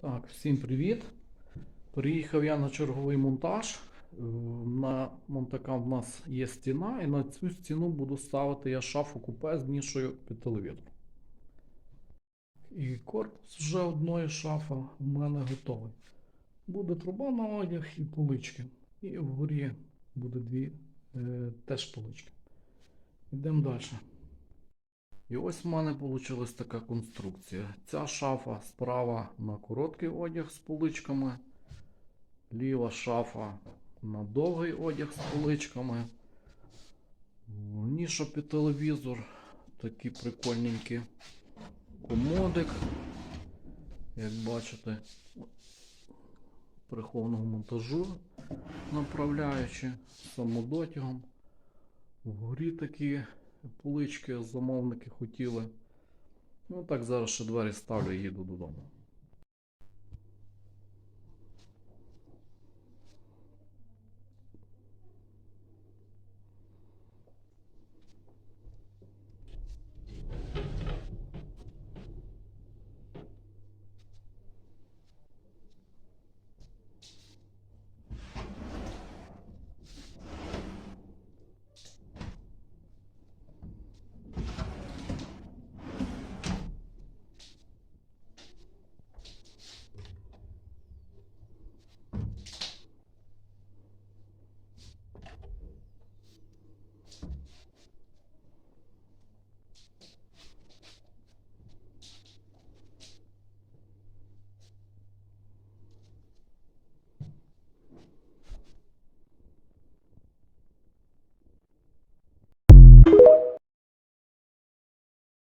Так, всім привіт. Приїхав я на черговий монтаж. Е, На монтакам в нас є стіна, і на цю стіну буду ставити я шафу купе з нішою під телевізор. І корпус вже одної шафи у мене готовий. Буде труба на одяг і полички. І вгорі буде дві е, теж полички. Йдемо далі. І ось в мене вийшла така конструкція. Ця шафа справа на короткий одяг з поличками, ліва шафа на довгий одяг з поличками. Ніша під телевізор, такі прикольненькі. Комодик, як бачите, прихованого монтажу направляючи самодотягом. Вгорі такі полички замовники хотіли. Ну так зараз ще двері ставлю і їду додому.